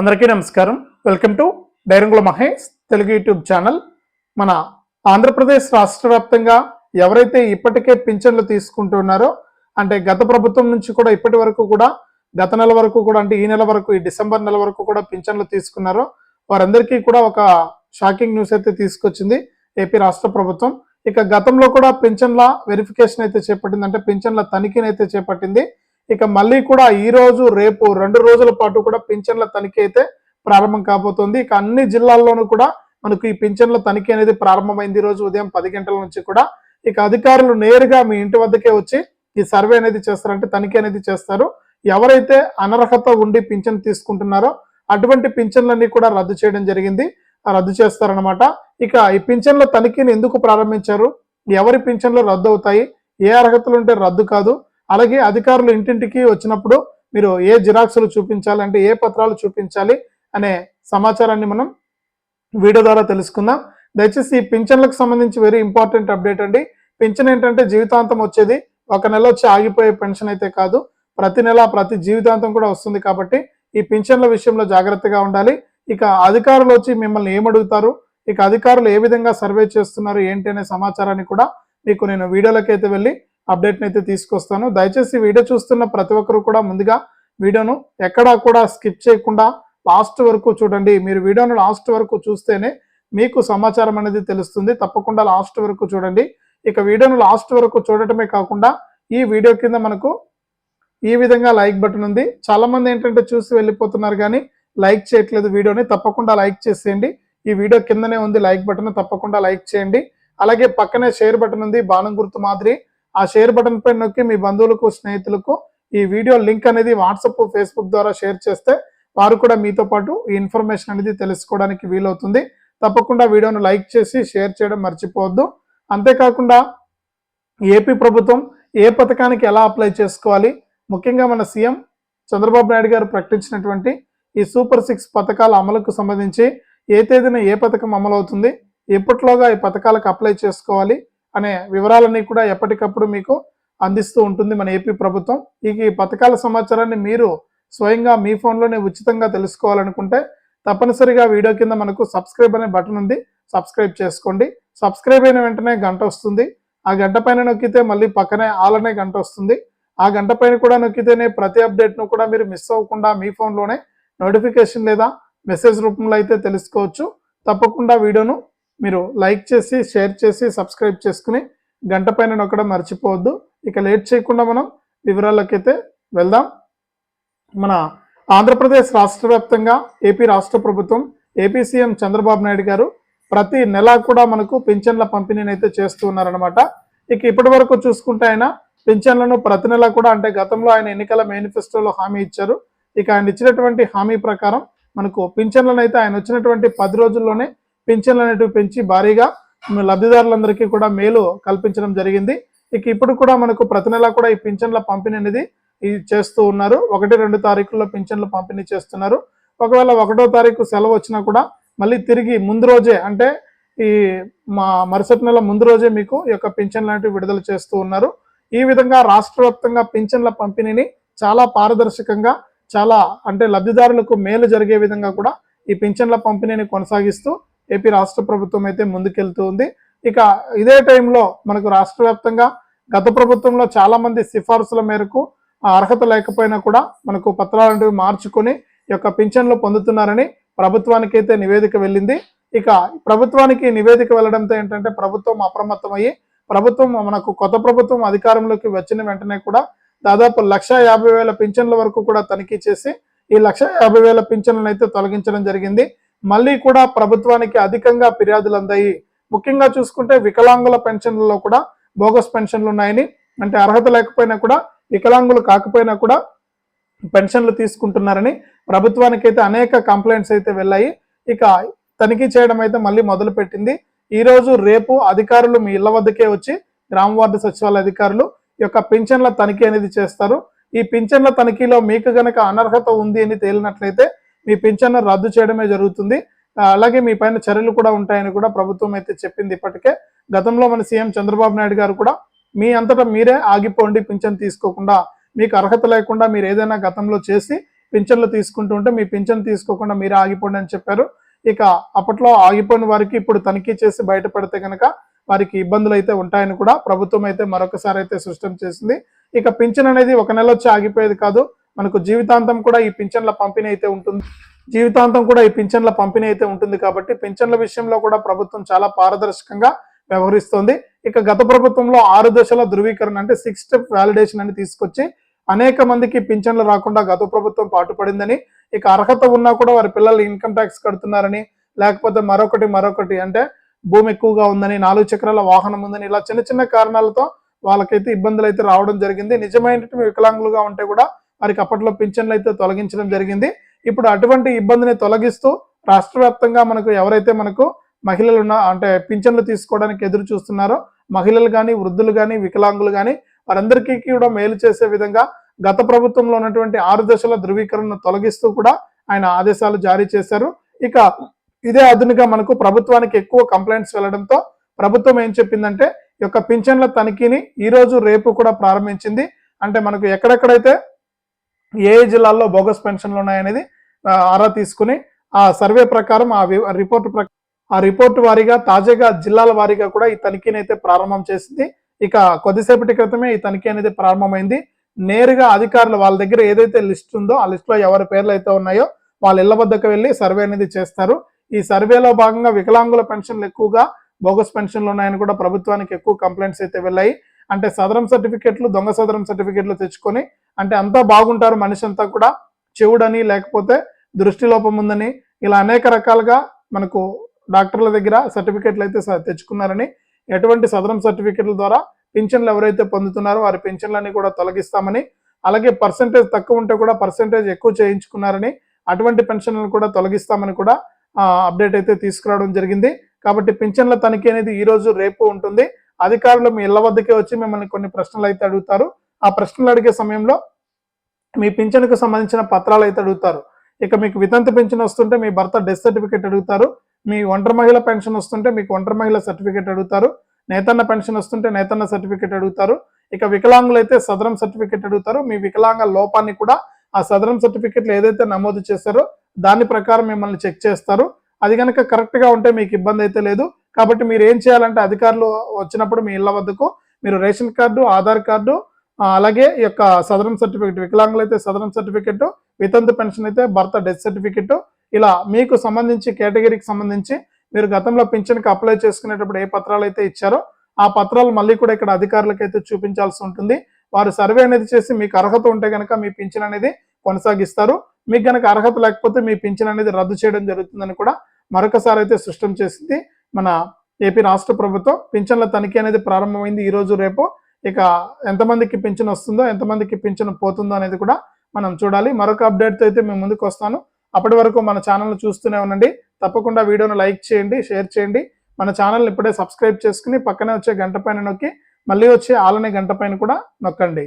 అందరికీ నమస్కారం. Welcome to Dairangula Mahesh Telugu YouTube channel. మన ఆంధ్రప్రదేశ్ రాష్ట్ర వ్యాప్తంగా ఎవరైతే ఇప్పటికే పింఛన్లు తీసుకుంటున్నారో అంటే గత ప్రభుత్వం నుంచి కూడా ఇప్పటి వరకు కూడా గత నెల వరకు కూడా అంటే ఈ నెల వరకు ఈ డిసెంబర్ నెల వరకు కూడా పింఛన్లు తీసుకున్నారో వారందరికీ కూడా ఒక షాకింగ్ న్యూస్ అయితే తీసుకొచ్చింది ఏపీ రాష్ట్ర ప్రభుత్వం. ఇక గతంలో కూడా పింఛన్ల వెరిఫికేషన్ అయితే చేపట్టింది అంటే పింఛన్ల తనిఖీని అయితే చేపట్టింది. ఇక మళ్ళీ కూడా ఈ రోజు రేపు రెండు రోజుల పాటు కూడా పింఛన్ల తనిఖీ అయితే ప్రారంభం కాబోతోంది. ఇక అన్ని జిల్లాల్లోనూ కూడా మనకు ఈ పింఛన్ల తనిఖీ అనేది ప్రారంభమైంది. ఈ రోజు ఉదయం పది గంటల నుంచి కూడా ఇక అధికారులు నేరుగా మీ ఇంటి వద్దకే వచ్చి ఈ సర్వే అనేది చేస్తారంటే తనిఖీ అనేది చేస్తారు. ఎవరైతే అనర్హత ఉండి పింఛన్ తీసుకుంటున్నారో అటువంటి పింఛన్లన్నీ కూడా రద్దు చేయడం జరిగింది. రద్దు చేస్తారనమాట ఇక ఈ పింఛన్ల తనిఖీని ఎందుకు ప్రారంభించారు? ఎవరి పింఛన్లు రద్దు అవుతాయి? ఏ అర్హతలు ఉంటే రద్దు కాదు. అలాగే అధికారులు ఇంటింటికి వచ్చినప్పుడు మీరు ఏ జిరాక్సులు చూపించాలి అంటే ఏ పత్రాలు చూపించాలి అనే సమాచారాన్ని మనం వీడియో ద్వారా తెలుసుకుందాం. దయచేసి ఈ పింఛన్లకు సంబంధించి వెరీ ఇంపార్టెంట్ అప్డేట్ అండి. పింఛన్ ఏంటంటే జీవితాంతం వచ్చేది ఒక నెల వచ్చి ఆగిపోయే పెన్షన్ అయితే కాదు. ప్రతి నెల ప్రతి జీవితాంతం కూడా వస్తుంది కాబట్టి ఈ పింఛన్ల విషయంలో జాగ్రత్తగా ఉండాలి. ఇక అధికారులు వచ్చి మిమ్మల్ని ఏమడుగుతారు? ఇక అధికారులు ఏ విధంగా సర్వే చేస్తున్నారు? ఏంటి అనే సమాచారాన్ని కూడా మీకు నేను వీడియోలకైతే అయితే వెళ్ళి అప్డేట్ని అయితే తీసుకొస్తాను. దయచేసి వీడియో చూస్తున్న ప్రతి ఒక్కరు కూడా ముందుగా వీడియోను ఎక్కడా కూడా స్కిప్ చేయకుండా లాస్ట్ వరకు చూడండి. మీరు వీడియోను లాస్ట్ వరకు చూస్తేనే మీకు సమాచారం అనేది తెలుస్తుంది. తప్పకుండా లాస్ట్ వరకు చూడండి. ఇక వీడియోను లాస్ట్ వరకు చూడటమే కాకుండా ఈ వీడియో కింద మనకు ఈ విధంగా లైక్ బటన్ ఉంది. చాలామంది ఏంటంటే చూసి వెళ్ళిపోతున్నారు కానీ లైక్ చేయట్లేదు వీడియోని. తప్పకుండా లైక్ చేసేయండి. ఈ వీడియో కిందనే ఉంది లైక్ బటన్. తప్పకుండా లైక్ చేయండి. అలాగే పక్కనే షేర్ బటన్ ఉంది. బాణం గుర్తు మాదిరి ఆ షేర్ బటన్ పై నొక్కి మీ బంధువులకు స్నేహితులకు ఈ వీడియో లింక్ అనేది వాట్సాప్ ఫేస్బుక్ ద్వారా షేర్ చేస్తే వారు కూడా మీతో పాటు ఈ ఇన్ఫర్మేషన్ అనేది తెలుసుకోవడానికి వీలవుతుంది. తప్పకుండా వీడియోను లైక్ చేసి షేర్ చేయడం మర్చిపోవద్దు. అంతేకాకుండా ఏపీ ప్రభుత్వం ఏ పథకానికి ఎలా అప్లై చేసుకోవాలి? ముఖ్యంగా మన సీఎం చంద్రబాబు నాయుడు గారు ప్రకటించినటువంటి ఈ సూపర్ సిక్స్ పథకాల అమలుకు సంబంధించి ఏ తేదీన ఏ పథకం అమలవుతుంది? ఎప్పట్లోగా ఈ పథకాలకు అప్లై చేసుకోవాలి? అనే వివరాలన్నీ కూడా ఎప్పటికప్పుడు మీకు అందిస్తూ ఉంటుంది మన ఏపీ ప్రభుత్వం. ఈ పథకాల సమాచారాన్ని మీరు స్వయంగా మీ ఫోన్లోనే ఉచితంగా తెలుసుకోవాలనుకుంటే తప్పనిసరిగా వీడియో కింద మనకు సబ్స్క్రైబ్ అనే బటన్ ఉంది. సబ్స్క్రైబ్ చేసుకోండి. సబ్స్క్రైబ్ అయిన వెంటనే గంట వస్తుంది. ఆ గంట పైన నొక్కితే మళ్ళీ పక్కనే ఆల్ అనే గంట వస్తుంది. ఆ గంట పైన కూడా నొక్కితేనే ప్రతి అప్డేట్ను కూడా మీరు మిస్ అవ్వకుండా మీ ఫోన్లోనే నోటిఫికేషన్ లేదా మెసేజ్ రూపంలో అయితే తెలుసుకోవచ్చు. తప్పకుండా వీడియోను మీరు లైక్ చేసి షేర్ చేసి సబ్స్క్రైబ్ చేసుకుని గంట పైన నొక్కడం మర్చిపోవద్దు. ఇక లేట్ చేయకుండా మనం వివరాలకైతే అయితే వెళ్దాం. మన ఆంధ్రప్రదేశ్ రాష్ట్ర వ్యాప్తంగా ఏపీ రాష్ట్ర ప్రభుత్వం ఏపీ సీఎం చంద్రబాబు నాయుడు గారు ప్రతి నెల కూడా మనకు పింఛన్ల పంపిణీని అయితే చేస్తూ ఉన్నారనమాట ఇక ఇప్పటి వరకు చూసుకుంటే ఆయన పింఛన్లను ప్రతి నెల కూడా అంటే గతంలో ఆయన ఎన్నికల మేనిఫెస్టోలో హామీ ఇచ్చారు. ఇక ఆయన ఇచ్చినటువంటి హామీ ప్రకారం మనకు పింఛన్లను అయితే ఆయన వచ్చినటువంటి పది రోజుల్లోనే పింఛన్లు అనేటివి పెంచి భారీగా లబ్ధిదారులందరికీ కూడా మేలు కల్పించడం జరిగింది. ఇక ఇప్పుడు కూడా మనకు ప్రతి నెల కూడా ఈ పింఛన్ల పంపిణీ అనేది చేస్తూ ఉన్నారు. ఒకటి రెండు తారీఖుల్లో పింఛన్లు పంపిణీ చేస్తున్నారు. ఒకవేళ ఒకటో తారీఖు సెలవు వచ్చినా కూడా మళ్ళీ తిరిగి ముందు రోజే అంటే ఈ మా మరుసటి నెల ముందు రోజే మీకు ఈ యొక్క పింఛన్లు అనేవి విడుదల చేస్తూ ఉన్నారు. ఈ విధంగా రాష్ట్ర వ్యాప్తంగా పింఛన్ల పంపిణీని చాలా పారదర్శకంగా చాలా అంటే లబ్ధిదారులకు మేలు జరిగే విధంగా కూడా ఈ పింఛన్ల పంపిణీని కొనసాగిస్తూ ఏపీ రాష్ట్ర ప్రభుత్వం అయితే ముందుకెళ్తూ ఉంది. ఇక ఇదే టైంలో మనకు రాష్ట్ర వ్యాప్తంగా గత ప్రభుత్వంలో చాలా మంది సిఫార్సుల మేరకు అర్హత లేకపోయినా కూడా మనకు పత్రాలంటివి మార్చుకొని ఈ యొక్క పింఛన్లు పొందుతున్నారని ప్రభుత్వానికి అయితే నివేదిక వెళ్ళింది. ఇక ప్రభుత్వానికి నివేదిక వెళ్ళడంతో ఏంటంటే ప్రభుత్వం అప్రమత్తమయ్యి ప్రభుత్వం మనకు కొత్త ప్రభుత్వం అధికారంలోకి వచ్చిన వెంటనే కూడా దాదాపు లక్ష యాభై వేల పింఛన్ల వరకు కూడా తనిఖీ చేసి ఈ లక్ష యాభై వేల పింఛన్లను అయితే తొలగించడం జరిగింది. మళ్ళీ కూడా ప్రభుత్వానికి అధికంగా ఫిర్యాదులు అందాయి. ముఖ్యంగా చూసుకుంటే వికలాంగుల పెన్షన్లలో కూడా బోగస్ పెన్షన్లు ఉన్నాయని అంటే అర్హత లేకపోయినా కూడా వికలాంగులు కాకపోయినా కూడా పెన్షన్లు తీసుకుంటున్నారని ప్రభుత్వానికి అయితే అనేక కంప్లైంట్స్ అయితే వెళ్ళాయి. ఇక తనిఖీ చేయడం అయితే మళ్ళీ మొదలు పెట్టింది ఈరోజు రేపు అధికారులు మీ ఇళ్ళ వద్దకే వచ్చి గ్రామ వార్డు సచివాలయ అధికారులు ఈ యొక్క పింఛన్ల తనిఖీ అనేది చేస్తారు. ఈ పింఛన్ల తనిఖీలో మీకు గనక అనర్హత ఉంది అని తేలినట్లయితే మీ పింఛన్ను రద్దు చేయడమే జరుగుతుంది. అలాగే మీ పైన చర్యలు కూడా ఉంటాయని కూడా ప్రభుత్వం అయితే చెప్పింది ఇప్పటికే. గతంలో మన సీఎం చంద్రబాబు నాయుడు గారు కూడా మీ అంతటా మీరే ఆగిపోండి పింఛన్ తీసుకోకుండా. మీకు అర్హత లేకుండా మీరు ఏదైనా గతంలో చేసి పింఛన్లు తీసుకుంటూ ఉంటే మీ పింఛన్ తీసుకోకుండా మీరే ఆగిపోండి అని చెప్పారు. ఇక అప్పట్లో ఆగిపోయిన వారికి ఇప్పుడు తనిఖీ చేసి బయటపడితే కనుక వారికి ఇబ్బందులు అయితే ఉంటాయని కూడా ప్రభుత్వం అయితే మరొకసారి అయితే సృష్టం చేసింది. ఇక పింఛన్ అనేది ఒక నెల వచ్చి ఆగిపోయేది కాదు. మనకు జీవితాంతం కూడా ఈ పింఛన్ల పంపిణీ అయితే ఉంటుంది. జీవితాంతం కూడా ఈ పింఛన్ల పంపిణీ అయితే ఉంటుంది కాబట్టి పింఛన్ల విషయంలో కూడా ప్రభుత్వం చాలా పారదర్శకంగా వ్యవహరిస్తోంది. ఇక గత ప్రభుత్వంలో ఆరు దశల ధృవీకరణ అంటే సిక్స్ స్టెప్ వ్యాలిడేషన్ అని తీసుకొచ్చి అనేక మందికి పింఛన్లు రాకుండా గత ప్రభుత్వం పాటుపడిందని ఇక అర్హత ఉన్నా కూడా వారి పిల్లలు ఇన్కమ్ ట్యాక్స్ కడుతున్నారని లేకపోతే మరొకటి మరొకటి అంటే భూమి ఎక్కువగా ఉందని నాలుగు చక్రాల వాహనం ఉందని ఇలా చిన్న చిన్న కారణాలతో వాళ్ళకైతే ఇబ్బందులు అయితే రావడం జరిగింది. నిజమైనటువంటి వికలాంగులుగా ఉంటే కూడా వారికి అప్పట్లో పింఛన్లు అయితే తొలగించడం జరిగింది. ఇప్పుడు అటువంటి ఇబ్బందిని తొలగిస్తూ రాష్ట్ర వ్యాప్తంగా మనకు ఎవరైతే మనకు మహిళలు ఉన్న అంటే పింఛన్లు తీసుకోవడానికి ఎదురు చూస్తున్నారో మహిళలు కానీ వృద్ధులు కానీ వికలాంగులు కానీ వారందరికీ కూడా మేలు చేసే విధంగా గత ప్రభుత్వంలో ఉన్నటువంటి ఆరు దశల ధృవీకరణను తొలగిస్తూ కూడా ఆయన ఆదేశాలు జారీ చేశారు. ఇక ఇదే అదునుగా మనకు ప్రభుత్వానికి ఎక్కువ కంప్లైంట్స్ వెళ్ళడంతో ప్రభుత్వం ఏం చెప్పిందంటే ఈ యొక్క పింఛన్ల తనిఖీని ఈ రోజు రేపు కూడా ప్రారంభించింది. అంటే మనకు ఎక్కడెక్కడైతే ఏ జిల్లాల్లో బోగస్ పెన్షన్లు ఉన్నాయనేది ఆరా తీసుకుని ఆ సర్వే ప్రకారం ఆ రిపోర్ట్ ప్రకారం ఆ రిపోర్ట్ వారీగా తాజాగా జిల్లాల వారీగా కూడా ఈ తనిఖీని అయితే ప్రారంభం చేసింది. ఇక కొద్దిసేపటి క్రితమే ఈ తనిఖీ అనేది ప్రారంభమైంది. నేరుగా అధికారులు వాళ్ళ దగ్గర ఏదైతే లిస్ట్ ఉందో ఆ లిస్టులో ఎవరి పేర్లు అయితే ఉన్నాయో వాళ్ళ ఇళ్ళ వద్దకు వెళ్ళి సర్వే అనేది చేస్తారు. ఈ సర్వేలో భాగంగా వికలాంగుల పెన్షన్లు ఎక్కువగా బోగస్ పెన్షన్లు ఉన్నాయని కూడా ప్రభుత్వానికి ఎక్కువ కంప్లైంట్స్ అయితే వెళ్ళాయి. అంటే సదరం సర్టిఫికెట్లు దొంగ సదరం సర్టిఫికెట్లు తెచ్చుకొని అంటే అంతా బాగుంటారు మనిషి అంతా కూడా చెవుడని లేకపోతే దృష్టి లోపం ఉందని ఇలా అనేక రకాలుగా మనకు డాక్టర్ల దగ్గర సర్టిఫికెట్లు అయితే స- తెచ్చుకున్నారని ఎటువంటి సదరం సర్టిఫికెట్ల ద్వారా పింఛన్లు ఎవరైతే పొందుతున్నారో వారి పింఛన్లన్నీ కూడా తొలగిస్తామని అలాగే పర్సంటేజ్ తక్కువ ఉంటే కూడా పర్సంటేజ్ ఎక్కువ చేయించుకున్నారని అటువంటి పెన్షన్లను కూడా తొలగిస్తామని కూడా అప్డేట్ అయితే తీసుకురావడం జరిగింది. కాబట్టి పింఛన్ల తనిఖీ అనేది ఈరోజు రేపు ఉంటుంది. అధికారులు మీ ఇళ్ళ వద్దకే వచ్చి మిమ్మల్ని కొన్ని ప్రశ్నలు అయితే అడుగుతారు. ఆ ప్రశ్నలు అడిగే సమయంలో మీ పింఛన్కు సంబంధించిన పత్రాలు అయితే అడుగుతారు. ఇక మీకు వితంతు పెన్షన్ వస్తుంటే మీ భర్త డెత్ సర్టిఫికేట్ అడుగుతారు. మీ ఒంటరి మహిళ పెన్షన్ వస్తుంటే మీకు ఒంటరి మహిళ సర్టిఫికేట్ అడుగుతారు. నేతన్న పెన్షన్ వస్తుంటే నేతన్న సర్టిఫికేట్ అడుగుతారు. ఇక వికలాంగులు అయితే సదరం సర్టిఫికేట్ అడుగుతారు. మీ వికలాంగ లోపాన్ని కూడా ఆ సదరం సర్టిఫికేట్లు ఏదైతే నమోదు చేశారో దాని ప్రకారం మిమ్మల్ని చెక్ చేస్తారు. అది కనుక కరెక్ట్గా ఉంటే మీకు ఇబ్బంది అయితే లేదు. కాబట్టి మీరు ఏం చేయాలంటే అధికారులు వచ్చినప్పుడు మీ ఇళ్ళ వద్దకు మీరు రేషన్ కార్డు ఆధార్ కార్డు అలాగే ఈ యొక్క సదరం సర్టిఫికెట్ వికలాంగులు అయితే సదరం సర్టిఫికెట్ వితంతు పెన్షన్ అయితే భర్త డెత్ సర్టిఫికెట్. ఇలా మీకు సంబంధించి కేటగిరీకి సంబంధించి మీరు గతంలో పింఛన్కి అప్లై చేసుకునేటప్పుడు ఏ పత్రాలు అయితే ఇచ్చారో ఆ పత్రాలు మళ్ళీ కూడా ఇక్కడ అధికారులకు అయితే చూపించాల్సి ఉంటుంది. వారు సర్వే అనేది చేసి మీకు అర్హత ఉంటే కనుక మీ పింఛన్ అనేది కొనసాగిస్తారు. మీకు కనుక అర్హత లేకపోతే మీ పింఛన్ అనేది రద్దు చేయడం జరుగుతుందని కూడా మరొకసారి అయితే స్పష్టం చేసింది. మన ఏపీ రాష్ట్ర ప్రభుత్వం పింఛన్ల తనిఖీ అనేది ప్రారంభమైంది ఈ రోజు రేపు. ఇక ఎంతమందికి పింఛన్ వస్తుందో ఎంతమందికి పింఛన్ పోతుందో అనేది కూడా మనం చూడాలి. మరొక అప్డేట్తో అయితే మేము ముందుకు వస్తాను. అప్పటి వరకు మన ఛానల్ చూస్తూనే ఉండండి. తప్పకుండా వీడియోను లైక్ చేయండి షేర్ చేయండి. మన ఛానల్ ఇప్పుడే సబ్స్క్రైబ్ చేసుకుని పక్కనే వచ్చే గంట పైన నొక్కి మళ్ళీ వచ్చే ఆలనే గంట పైన కూడా నొక్కండి.